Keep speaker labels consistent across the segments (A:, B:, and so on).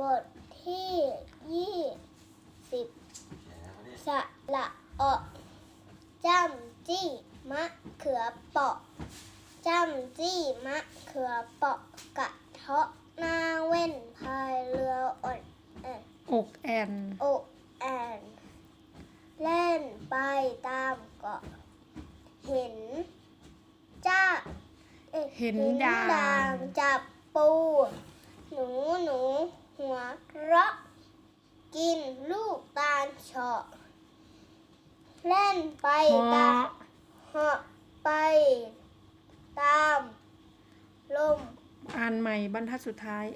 A: บทที่ยี่สิบสละออจำจี้มะเขือเปาะจำจี้มะเขือเปาะกะเทาะหน้าเว้นพายเรืออ่อนแอน
B: อกแอน
A: โอแอนเล่นไปตามเกาะ เห็น จ้าอ้ย
B: เห็นดาง
A: จับปู หนูหนูหัวเราะ กินลูกตาลเฉาะ เล่นไป
B: เห
A: ตาาะมเหาะไป ตาม ลม
B: อ่านใหม่บรรทัดสุดท้าย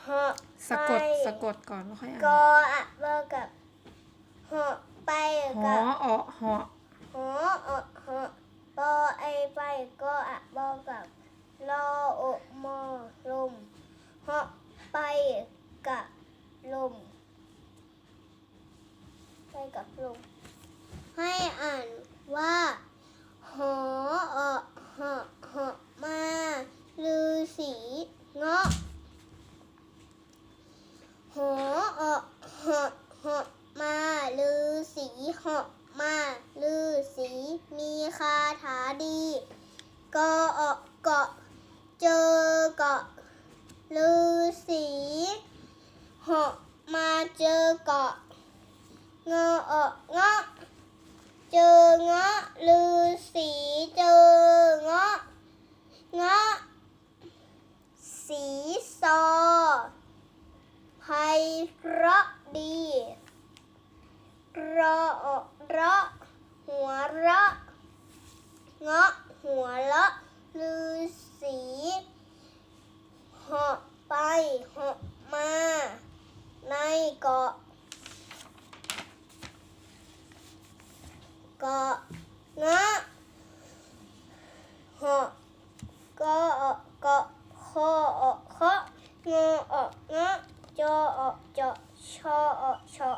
A: เหาะ
B: สะกด
A: ไป
B: สะกดก่อนแล้วค่อยอ่าน
A: กออะเบอร์กับเหาะไป
B: ห
A: กั
B: อบอเหาะ
A: หอออหอปอไอไปก็อะบอกกับรอโอมอลมเหาะไปกับลม ไปกับลม ให้อ่านว่าหอออหอหอมาลือ สีเงาะหอออหอหอมาลือสีหาะมาลือสีมีคาถาดีกอออเกาะเจอเกาะลือสีหาะมาเจอเกาะเงาะเอะเงาะเจอเงาะลือสีเจอเงาะเงาะ สีซอไพเราะดีเรอเอะเราะหัวเราะเงาะหัวเราะลือสีเหาะไปเหาะมา ในเกาะเกาะเงาะเหาะเกาะ อออกเคอะงอออกเงาะจอออกจอชอออกชอ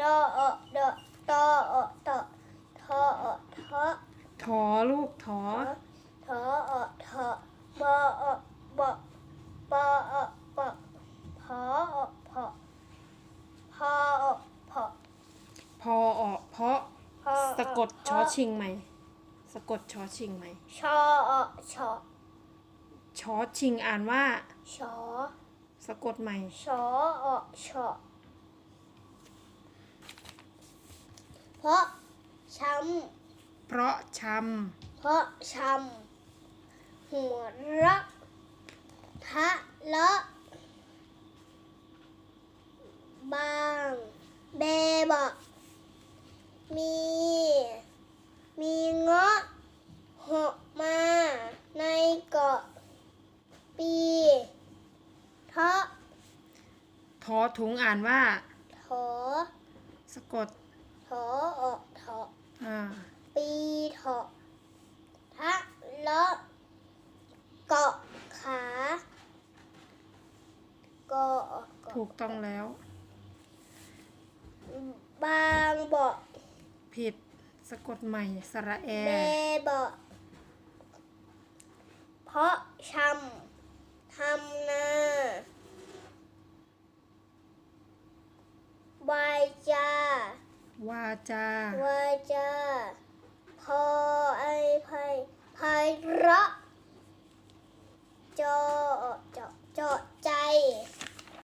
A: ดอออกดอตอออกตอทอออกทอ
B: ถอลูกถอ
A: ทอออกทอบอออกบอบอออกบอพอออกพอพอออกพอ
B: พอออกเพราะ
A: ออก
B: สะกดชอชิงไหม สะกดชอชิงไหม
A: ชอออกชอ
B: ชอชิงอ่านว่า
A: ชอ
B: สะกดใหม่
A: ชอชอ เพราะช้
B: เพราะชำ
A: เพราะช้ำหัวเราะทะเลาะบางเบบะมี มีเงาะเหาะมาในเกาะ ปีเทาะำ
B: ท อถุงอ่านว่า
A: ถอ
B: สะกด
A: ถอออกถอ
B: อ่า
A: ปีเถาะทะเลาะเกาะขาเกาะเกาะ
B: ถูกต้องแล้ว
A: บางเบาะ
B: ผิดสะกดใหม่สระแอ
A: เบเบาะเพราะชำทำนา วายจา
B: วาจา
A: ว่าจะพอไอภัยภัยเราะจอจอจอ